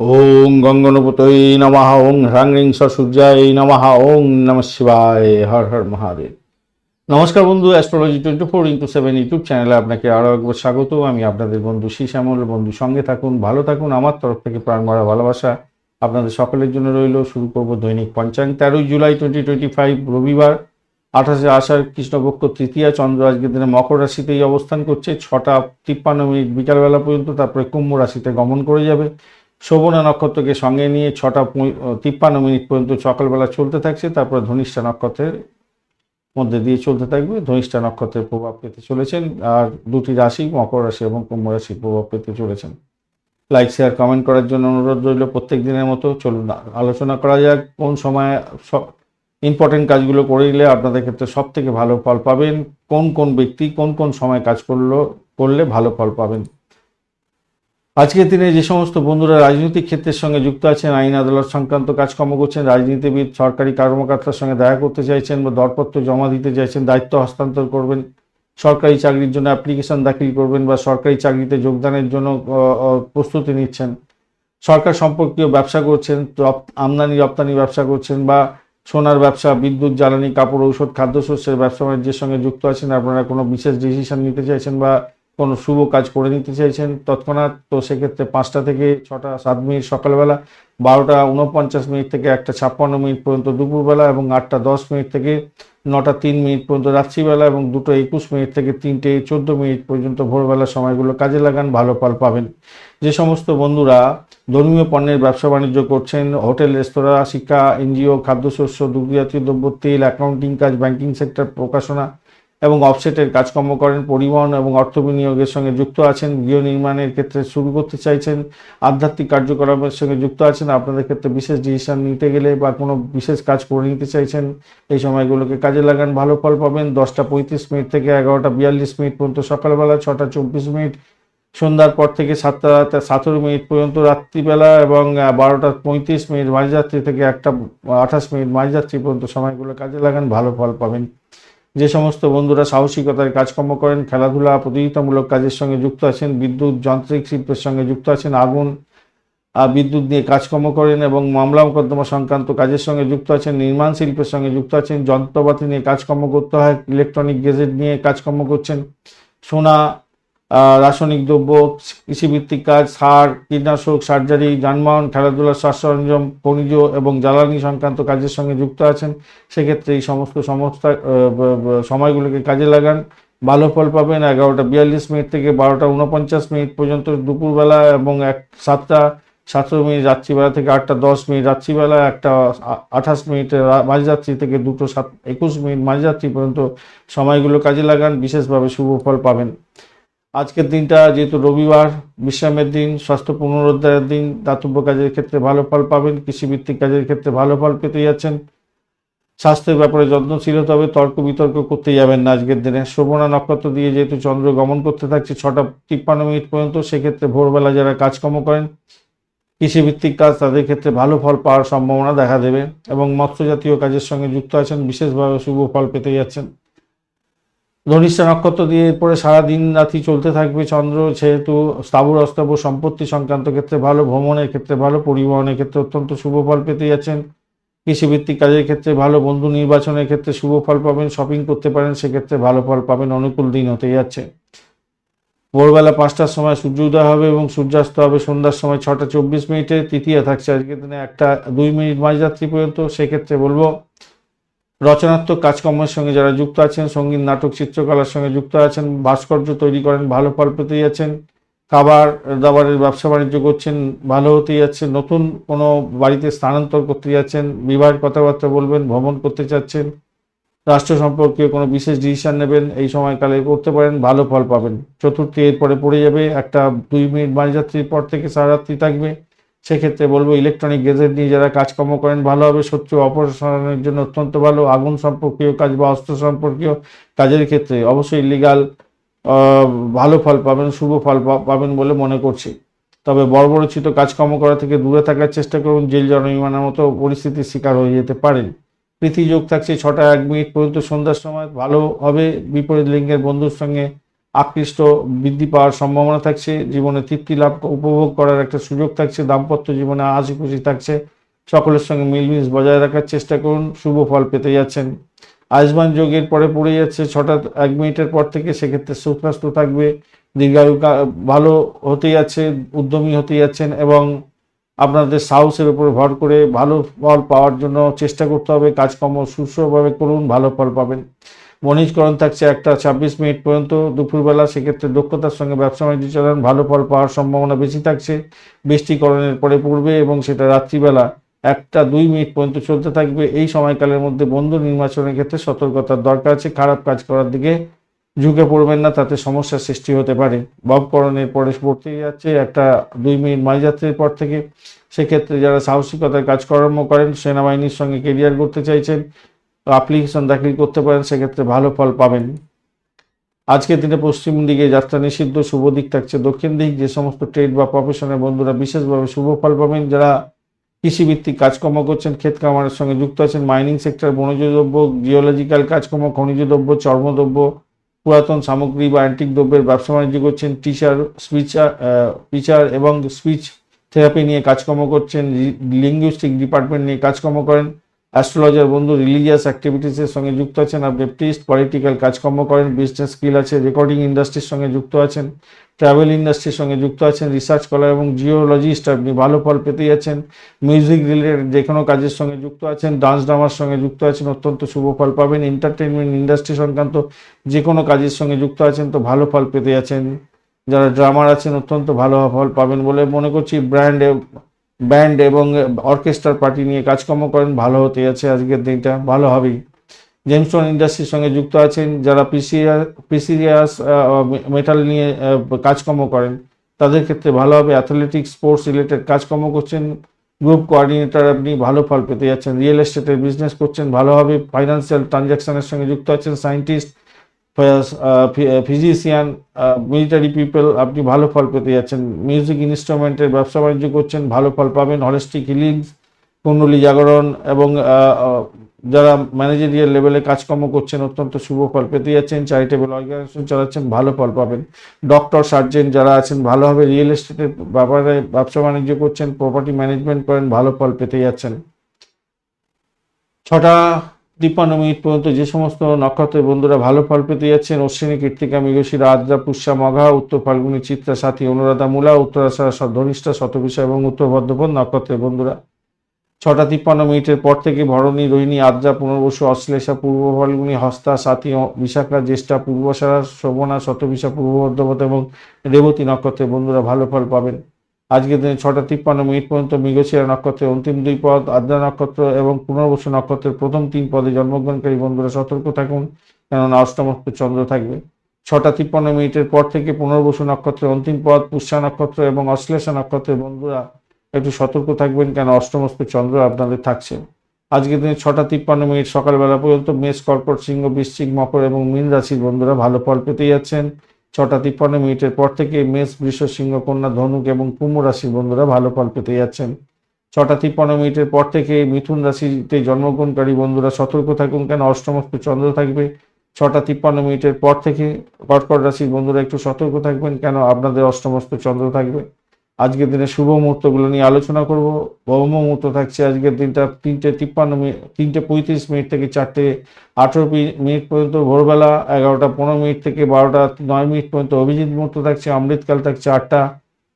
ওং গঙ্গনপতই নমঃ ওং হ্রাং রিং সূর্যায় নমঃ ওং নম শিবায়, হর হর মহাদেব। নমস্কার বন্ধু astrology twenty four into seven YouTube চ্যানেলে আপনাকে আরও একবার স্বাগত। আমি আপনাদের বন্ধু শ্যামল বন্ধু সঙ্গে থাকুন, ভালো থাকুন, আমার তরফ থেকে প্রাণ ভরা ভালোবাসা আপনাদের সকলের জন্য রইল। শুরু করব দৈনিক পঞ্চাঙ্গ। তেরোই জুলাই টোয়েন্টি টোয়েন্টি ফাইভ রবিবার, আঠাশে আষাঢ়, কৃষ্ণপক্ষ তৃতীয়া, চন্দ্র আজকের দিনে মকর রাশিতেই অবস্থান করছে। ছটা তিপ্পান্ন মিনিট বিকালবেলা পর্যন্ত তারপরে কুম্ভ রাশিতে গমন করে যাবে। শোভনা নক্ষত্রকে সঙ্গে নিয়ে ছটা তিপ্পান্ন মিনিট পর্যন্ত সকালবেলা চলতে থাকছে, তারপর ধনিষ্ঠা নক্ষত্রের মধ্যে দিয়ে চলতে থাকবে। ধনিষ্ঠা নক্ষত্রের প্রভাব পেতে চলেছেন, আর দুটি রাশি, মকর রাশি এবং কুম্ভ রাশির প্রভাব পেতে চলেছেন। লাইক শেয়ার কমেন্ট করার জন্য অনুরোধ রইল প্রত্যেক দিনের মতো। চলুন, আলোচনা করা যাক কোন সময় সব ইম্পর্টেন্ট কাজগুলো করে নিলে আপনাদের ক্ষেত্রে সব থেকে ভালো ফল পাবেন, কোন কোন ব্যক্তি কোন কোন সময় কাজ করল, করলে ভালো ফল পাবেন। আজকের দিনে যে সমস্ত বন্ধুরা রাজনৈতিক ক্ষেত্রের সঙ্গে যুক্ত আছেন, আইন আদালত সংক্রান্ত কাজকর্ম করছেন, রাজনীতিবিদ, সরকারি কর্মকর্তার সঙ্গে দেখা করতে চাইছেন বা দরপত্র জমা দিতে চাইছেন, দায়িত্ব হস্তান্তর করবেন, সরকারি চাকরির জন্য অ্যাপ্লিকেশন দাখিল করবেন বা সরকারি চাকরিতে যোগদানের জন্য প্রস্তুতি নিচ্ছেন। সরকার সম্পর্কীয় ব্যবসা করছেন আমদানি রপ্তানি ব্যবসা করছেন বা সোনার ব্যবসা, বিদ্যুৎ, জ্বালানি, কাপড়, ঔষধ, খাদ্যশস্যের ব্যবসা বাণিজ্যের সঙ্গে যুক্ত আছেন, আপনারা কোনো বিশেষ ডিসিশন নিতে চাইছেন বা কোনো শুভ কাজ করে নিতে চাইছেন তৎক্ষণাৎ, তো সেক্ষেত্রে পাঁচটা থেকে ছটা, সাত মিনিট সকালবেলা, বারোটা উনপঞ্চাশ মিনিট থেকে একটা ছাপ্পান্ন মিনিট পর্যন্ত দুপুরবেলা এবং আটটা দশ মিনিট থেকে নটা তিন মিনিট পর্যন্ত রাত্রিবেলা এবং দুটো একুশ মিনিট থেকে তিনটে চোদ্দ মিনিট পর্যন্ত ভোরবেলা সময়গুলো কাজে লাগান, ভালো ফল পাবেন। যে সমস্ত বন্ধুরা ধর্মীয় পণ্যের ব্যবসা বাণিজ্য করছেন, হোটেল, রেস্তোরাঁ, শিক্ষা, এনজিও, খাদ্যশস্য, দুগ্ধজাতীয় দ্রব্য, তেল, অ্যাকাউন্টিং কাজ, ব্যাংকিং সেক্টর, প্রকাশনা এবং অফসেটের কাজকর্ম করেন, পরিবহন এবং অর্থ বিনিয়োগের সঙ্গে যুক্ত আছেন, গৃহ নির্মাণের ক্ষেত্রে শুরু করতে চাইছেন, আধ্যাত্মিক কার্যকলাপের সঙ্গে যুক্ত আছেন, আপনাদের ক্ষেত্রে বিশেষ ডিসিশন নিতে গেলে বা কোনো বিশেষ কাজ করে নিতে চাইছেন, এই সময়গুলোকে কাজে লাগান, ভালো ফল পাবেন, দশটা পঁয়ত্রিশ মিনিট থেকে এগারোটা বিয়াল্লিশ মিনিট পর্যন্ত সকালবেলা, ছটা চব্বিশ মিনিট, সন্ধ্যার পর থেকে সাতটা সতেরো মিনিট পর্যন্ত রাত্রিবেলা এবং বারোটা পঁয়ত্রিশ মিনিট মাঝরাত্রি থেকে একটা, আঠাশ মিনিট মাঝরাত্রি পর্যন্ত সময়গুলো কাজে লাগান, ভালো ফল পাবেন। যে সমস্ত বন্ধুরা সাহসিকতার কাজকর্ম করেন, খেলাধুলা, প্রতিযোগিতামূলক কাজের সঙ্গে যুক্ত আছেন, বিদ্যুৎ, যান্ত্রিক শিল্পের সঙ্গে যুক্ত আছেন, আগুন বিদ্যুৎ নিয়ে কাজকর্ম করেন এবং মামলা মোকদ্দমা সংক্রান্ত কাজের সঙ্গে যুক্ত আছেন, নির্মাণ শিল্পের সঙ্গে যুক্ত আছেন, যন্ত্রপাতি নিয়ে কাজকর্ম করতে হয়, ইলেকট্রনিক গেজেট নিয়ে কাজকর্ম করছেন, সোনা রাসায়নিক দ্রব্য, কৃষিভিত্তিক কাজ, সার, কীটনাশক, সার্জারি, যানবাহন, খেলাধুলা সাজ সরঞ্জাম, খনিজ এবং জ্বালানি সংক্রান্ত কাজের সঙ্গে যুক্ত আছেন। সেক্ষেত্রে এই সমস্ত সংস্থা সময়গুলোকে কাজে লাগান। ভালো ফল পাবেন এগারোটা বিয়াল্লিশ মিনিট থেকে বারোটা উনপঞ্চাশ মিনিট পর্যন্ত দুপুরবেলা এবং এক সাতটা সাতশো মিনিট রাত্রিবেলা থেকে আটটা দশ মিনিট রাত্রিবেলা, একটা আঠাশ মিনিট মাঝরাত্রি থেকে দুটো সাত, একুশ মিনিট মাঝরাত্রি পর্যন্ত সময়গুলো কাজে লাগান। বিশেষভাবে শুভ ফল পাবেন। আজকের দিনটা যেহেতু রবিবার, বিশ্রামের দিন, স্বাস্থ্য পুনরুদ্ধারের দিন, দাতব্য কাজের ক্ষেত্রে ভালো ফল পাবেন, কৃষিভিত্তিক কাজের ক্ষেত্রে ভালো ফল পেতে যাচ্ছেন। স্বাস্থ্যের ব্যাপারে যত্নশীল হতে হবে, তর্ক বিতর্ক করতে যাবেন না আজকের দিনে। শোভনা নক্ষত্র দিয়ে যেহেতু চন্দ্র গমন করতে থাকছে ছটা তিপ্পান্ন মিনিট পর্যন্ত, সেক্ষেত্রে ভোরবেলা যারা কাজকর্ম করেন, কৃষিভিত্তিক কাজ, তাদের ক্ষেত্রে ভালো ফল পাওয়ার সম্ভাবনা দেখা দেবে এবং মৎস্য জাতীয় কাজের সঙ্গে যুক্ত আছেন, বিশেষভাবে শুভ ফল পেতে যাচ্ছেন। ধনিষ্ঠা নক্ষত্র দিয়ে এরপরে সারা দিন রাতি চলতে থাকবে। চন্দ্র যেহেতু স্থাবর, অস্থাবর সম্পত্তি সংক্রান্ত ক্ষেত্রে ভালো, ভ্রমণের ক্ষেত্রে ভালো, পরিবহনের ক্ষেত্রে অত্যন্ত শুভ ফল পেতে যাচ্ছেন। কৃষিভিত্তিক কাজের ক্ষেত্রে ভালো, বন্ধু নির্বাচনের ক্ষেত্রে শুভ ফল পাবেন শপিং করতে পারেন, সেক্ষেত্রে ভালো ফল পাবেন, অনুকূল দিন হতে যাচ্ছে। ভোরবেলা পাঁচটার সময় সূর্য উদয় হবে এবং সূর্যাস্ত হবে সন্ধ্যার সময় ছটা চব্বিশ মিনিটে। তৃতীয় থাকছে আজকের দিনে একটা দুই মিনিট মাঝরাত্রি পর্যন্ত। সেক্ষেত্রে বলব রচনাত্মক কাজকর্মের সঙ্গে যারা যুক্ত আছেন, সংগীত, নাটক, চিত্রকলার সঙ্গে যুক্ত আছেন, ভাস্কর্য তৈরি করেন, ভালো ফল পেতে যাচ্ছেন খাবার দাবারের ব্যবসা বাণিজ্য করছেন, ভালো হতে যাচ্ছে নতুন কোনো বাড়িতে স্থানান্তর করতে যাচ্ছেন, বিবাহের কথাবার্তা বলবেন, ভ্রমণ করতে চাচ্ছেন, রাষ্ট্র সম্পর্কে কোনো বিশেষ ডিসিশন নেবেন, এই সময়কালে করতে পারেন, ভালো ফল পাবেন। চতুর্থী এরপরে পড়ে যাবে, একটা দুই মিনিট মাঝরাত্রির পর থেকে সারারাত্রি থাকবে। সেক্ষেত্রে বলব ইলেকট্রনিক গেজেট নিয়ে যারা কাজকর্ম করেন, ভালো হবে। শত্রু অপসারণের জন্য অত্যন্ত ভালো। আগুন সম্পর্কীয় কাজ বা অস্ত্র সম্পর্কীয় কাজের ক্ষেত্রে অবশ্যই লিগাল ভালো ফল পাবেন, শুভ ফল পাবেন বলে মনে করছি। তবে বড় বড় বর্বরচিত কাজকর্ম করা থেকে দূরে থাকার চেষ্টা করুন। জেল জনবিমানের মতো পরিস্থিতির শিকার হয়ে যেতে পারেন। প্রীতি যোগ থাকছে ছটা এক মিনিট পর্যন্ত সন্ধ্যার সময়। ভালো হবে বিপরীত লিঙ্গের বন্ধুর সঙ্গে আকৃষ্ট, বৃদ্ধি পাওয়ার সম্ভাবনা থাকছে, জীবনে তৃপ্তি লাভ, উপভোগ করার একটা সুযোগ থাকছে, দাম্পত্য জীবনে হাসি খুশি থাকছে। সকলের সঙ্গে মিলমিশ বজায় রাখার চেষ্টা করুন, শুভ ফল পেতে যাচ্ছেন। আয়ুষ্মান যোগের পরে পড়ে যাচ্ছে ছটা এক মিনিটের পর থেকে, সেক্ষেত্রে সুস্বাস্থ্য থাকবে, দীর্ঘায়ু ভালো হতে যাচ্ছে, উদ্যমী হতে যাচ্ছেন এবং আপনাদের সাহসের উপর ভর করে ভালো ফল পাওয়ার জন্য চেষ্টা করতে হবে, কাজকর্ম সুস্থভাবে করুন, ভালো ফল পাবেন। বণিজকরণ থাকছে একটা ছাব্বিশ মিনিট পর্যন্ত দুপুরবেলা, সেক্ষেত্রে দক্ষতার সঙ্গে ব্যবসা বাণিজ্য চালান, ভালো ফল পাওয়ার সম্ভাবনা বেশি থাকছে। বৃষ্টিকরণের পরে পড়বে এবং সেটা রাত্রিবেলা একটা দুই মিনিট পর্যন্ত চলতে থাকবে। এই সময়কালের মধ্যে বন্ধু নির্বাচনের ক্ষেত্রে সতর্কতার দরকার আছে। খারাপ কাজ করার দিকে ঝুঁকে পড়বেন না, তাতে সমস্যার সৃষ্টি হতে পারে। ববকরণের পরে পড়তে যাচ্ছে একটা দুই মিনিট মাঝযাত্রীর পর থেকে। সেক্ষেত্রে যারা সাহসিকতার কাজকর্ম করেন, সেনাবাহিনীর সঙ্গে কেরিয়ার করতে চাইছেন অ্যাপ্লিকেশন দাখিল করতে পারেন, সেক্ষেত্রে ভালো ফল পাবেন। আজকের দিনে পশ্চিম দিকে যাত্রা নিষিদ্ধ, শুভ দিক থাকছে দক্ষিণ দিক। যে সমস্ত ট্রেড বা প্রফেশনের বন্ধুরা বিশেষভাবে শুভ ফল পাবেন। যারা কৃষিভিত্তিক কাজকর্ম করছেন, ক্ষেত খামারের সঙ্গে যুক্ত আছেন মাইনিং সেক্টর বনজ দ্রব্য জিওলজিক্যাল কাজকর্ম খনিজ দ্রব্য চর্মদ্রব্য, পুরাতন সামগ্রী বা অ্যান্টিক দ্রব্যের ব্যবসা বাণিজ্য করছেন টিচার স্পিচার টিচার এবং স্পিচ থেরাপি নিয়ে কাজকর্ম করছেন লিঙ্গুইস্টিক ডিপার্টমেন্ট নিয়ে কাজকর্ম করেন। অ্যাস্ট্রোলজার বন্ধু রিলিজিয়াস অ্যাক্টিভিটিসের সঙ্গে যুক্ত আছেন। আপনি প্রিস্ট পলিটিক্যাল কাজকর্ম করেন বিজনেস স্কিল আছে রেকর্ডিং ইন্ডাস্ট্রির সঙ্গে যুক্ত আছেন ট্রাভেল ইন্ডাস্ট্রির সঙ্গে যুক্ত আছেন রিসার্চ কলার এবং জিওলজিস্ট আপনি ভালো ফল পেতে যাচ্ছেন মিউজিক রিলেটেড যে কোনো কাজের সঙ্গে যুক্ত আছেন ডান্স ড্রামার সঙ্গে যুক্ত আছেন, অত্যন্ত শুভ ফল পাবেন এন্টারটেনমেন্ট ইন্ডাস্ট্রি সংক্রান্ত যে কোনো কাজের সঙ্গে যুক্ত আছেন তো ভালো ফল পেতে যাচ্ছেন যারা ড্রামার আছেন অত্যন্ত ভালো ফল পাবেন বলে মনে করছি ব্র্যান্ড ব্যান্ড এবং অর্কেস্ট্রার পার্টি নিয়ে কাজকর্ম করেন, ভালো হতে যাচ্ছে আজকের দিনটা, ভালো হবেই। জেমস্টোন ইন্ডাস্ট্রির সঙ্গে যুক্ত আছেন, যারা পিসিআর পিসিআস মেটাল নিয়ে কাজকর্ম করেন, তাদের ক্ষেত্রে ভালো হবে। অ্যাথলেটিক্স স্পোর্টস রিলেটেড কাজকর্ম করছেন গ্রুপ কোঅর্ডিনেটর আপনি ভালো ফল পেতে যাচ্ছেন। রিয়েল এস্টেটের বিজনেস করছেন, ভালো হবে। ফাইন্যান্সিয়াল ট্রানজ্যাকশনের সঙ্গে যুক্ত আছেন সায়েন্টিস্ট ফিজিশিয়ান মিলিটারি পিপল আপনি ভালো ফল পেতে যাচ্ছেন। মিউজিক ইনস্ট্রুমেন্টের ব্যবসা বাণিজ্য করছেন ভালো ফল পাবেন হলিস্টিক হিলিংস কুণ্ডলী জাগরণ এবং আহ, আহ, যারা ম্যানেজারিয়াল লেভেলে কাজকর্ম করছেন অত্যন্ত শুভ ফল পেতে যাচ্ছেন চ্যারিটেবল অর্গানাইজেশন চালাচ্ছেন ভালো ফল পাবেন। ডক্টর সার্জেন যারা আছেন ভালোভাবে রিয়েল এস্টেটের ব্যাপারে ব্যবসা বাণিজ্য করছেন প্রপার্টি ম্যানেজমেন্ট করেন ভালো ফল পেতে যাচ্ছেন। ছটা তিপ্পান্ন মিনিট পর্যন্ত যে সমস্ত নক্ষত্রের বন্ধুরা ভালো ফল পেতে যাচ্ছেন, অশ্বিনী কীর্তিকা মৃগশিরা আদ্রা পুষ্যা, মঘা, উত্তর ফাল্গুনী, চিত্রা, সাথী, অনুরাধা, মূলা, উত্তরাশারা ধনিষ্ঠা শতবিষা এবং উত্তর বর্ধমান নক্ষত্রের বন্ধুরা। ছটা তিপ্পান্ন মিনিটের পর থেকে ভরণী, রোহিণী, আদ্রা, পুনর্বসু, অশ্লেষা, পূর্ব ফাল্গুনী, হস্তা, সাথী বিশাখা, জ্যেষ্ঠা পূর্বসারা শোভনা, শতবিশা, পূর্ব বর্ধমান এবং রেবতী নক্ষত্রের বন্ধুরা ভালো ফল পাবেন। আজকের দিনে ছটা তিপ্পান্ন মিনিট পর্যন্ত মৃগশিরা নক্ষত্রের অন্তিম দুই পদ, আদ্রা নক্ষত্র এবং পুনর্বসু নক্ষত্রের প্রথম তিন পদে জন্মগ্রহণকারী বন্ধুরা সতর্ক থাকুন, কেননা অষ্টমস্ত চন্দ্র থাকবে। ছটা তিপ্পান্ন মিনিটের পর থেকে পুনর্বসু নক্ষত্রের অন্তিম পদ, পুষ্যা নক্ষত্র এবং অশ্লেষা নক্ষত্রের বন্ধুরা একটু সতর্ক থাকবেন কেন অষ্টমস্ত চন্দ্র আপনাদের থাকছে। আজকের দিনে ছটা তিপ্পান্ন মিনিট সকালবেলা পর্যন্ত মেষ, কর্কট, সিংহ, বৃশ্চিক, মকর এবং মীন রাশির বন্ধুরা ভালো ফল পেতে যাচ্ছেন। ছটা তিপ্পান্ন মিনিটের পর থেকে মেষ, বৃষ সিংহ কন্যা ধনুক এবং কুম্ভ রাশির বন্ধুরা ভালো ফল পেতে যাচ্ছেন। ছটা তিপ্পান্ন মিনিটের পর থেকে মিথুন রাশিতে জন্মগ্রহণকারী বন্ধুরা সতর্ক থাকুন কেন? অষ্টমস্ত চন্দ্র থাকবে। ছটা তিপ্পান্ন মিনিটের পর থেকে কর্কট রাশির বন্ধুরা একটু সতর্ক থাকবেন কেন? আপনাদের অষ্টমস্ত চন্দ্র থাকবে। আজকের দিনে শুভ মুহূর্তগুলো নিয়ে আলোচনা করব। ব্রহ্ম মুহূর্ত থাকছে আজকের দিনটা তিনটে তিপ্পান্ন মিনিট তিনটে পঁয়ত্রিশ মিনিট থেকে চারটে আঠেরো মিনিট পর্যন্ত। ভোরবেলা এগারোটা পনেরো মিনিট থেকে বারোটা নয় মিনিট পর্যন্ত অভিজিৎ মুহূর্ত থাকছে, অমৃতকাল থাকছে আটটা,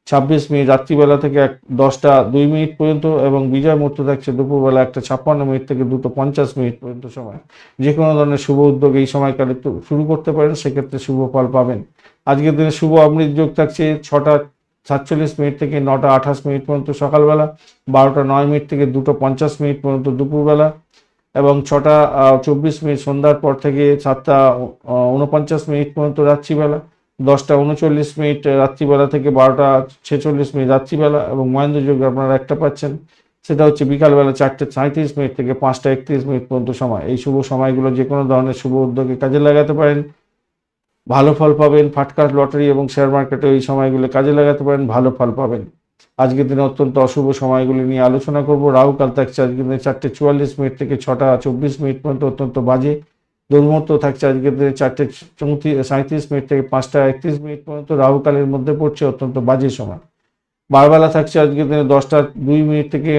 ছাব্বিশ মিনিট, রাত্রিবেলা থেকে এক দশটা দুই মিনিট পর্যন্ত এবং বিজয় মুহূর্ত থাকছে দুপুরবেলা একটা ছাপ্পান্ন মিনিট থেকে দুটো পঞ্চাশ মিনিট পর্যন্ত সময়। যে কোনো ধরনের শুভ উদ্যোগ এই সময়কালে শুরু করতে পারেন, সেক্ষেত্রে শুভ ফল পাবেন। আজকের দিনে শুভ অমৃত যোগ থাকছে ছটা সাতচল্লিশ মিনিট থেকে নটা আঠাশ মিনিট পর্যন্ত সকালবেলা, বারোটা নয় মিনিট থেকে দুটো পঞ্চাশ মিনিট পর্যন্ত দুপুরবেলা এবং ছটা চব্বিশ মিনিট সন্ধ্যার পর থেকে সাতটা উনপঞ্চাশ মিনিট পর্যন্ত রাত্রিবেলা, দশটা উনচল্লিশ মিনিট রাত্রিবেলা থেকে বারোটা ছেচল্লিশ মিনিট রাত্রিবেলা এবং মহেন্দ্র যোগ আপনারা একটা পাচ্ছেন। সেটা হচ্ছে বিকালবেলা চারটে সাঁত্রিশ মিনিট থেকে পাঁচটা একত্রিশ মিনিট পর্যন্ত সময়। এই শুভ সময়গুলো যে কোনো ধরনের শুভ উদ্যোগে কাজে লাগাতে পারেন। ভালো ফল পাবেন ফাটকার লটারি এবং শেয়ার মার্কেটে এই সময়গুলো কাজে লাগাতে পারেন, ভালো ফল পাবেন। আজকের দিনে অত্যন্ত অশুভ সময়গুলি নিয়ে আলোচনা করব। রাহু কাল থাকছে আজকের দিনে চারটে চুয়াল্লিশ মিনিট থেকে ছটা চব্বিশ মিনিট পর্যন্ত অত্যন্ত বাজে। দুর্মূর্ত থাকছে আজকের দিনে চারটে চৌত্রিশ সাঁত্রিশ মিনিট থেকে পাঁচটা একত্রিশ মিনিট পর্যন্ত রাহুকালের মধ্যে পড়ছে অত্যন্ত বাজে সময়। বারবেলা থাকছে আজকের দিনে দশটা দুই মিনিট থেকে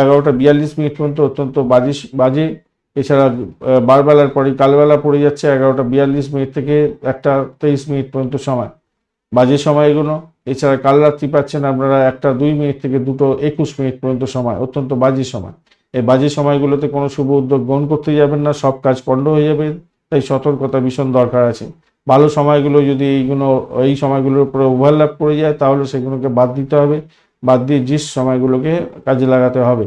এগারোটা বিয়াল্লিশ মিনিট পর্যন্ত অত্যন্ত বাজে বাজে। এছাড়া বারবেলার পরে কালবেলা পড়ে যাচ্ছে এগারোটা বিয়াল্লিশ মিনিট থেকে একটা তেইশ মিনিট পর্যন্ত সময়। বাজে সময় এগুলো। এছাড়া কাল রাত্রি পাচ্ছেন আপনারা একটা দুই মিনিট থেকে দুটো একুশ মিনিট পর্যন্ত সময়, অত্যন্ত বাজে সময়। এই বাজে সময়গুলোতে কোনো শুভ উদ্যোগ গ্রহণ করতে যাবেন না, সব কাজ পণ্ড হয়ে যাবে, তাই সতর্কতা ভীষণ দরকার আছে। ভালো সময়গুলো যদি এইগুলো, এই সময়গুলোর উপরে ওভারল্যাপ করে যায়, তাহলে সেগুলোকে বাদ দিতে হবে। বাদ দিয়ে জিস সময়গুলোকে কাজে লাগাতে হবে।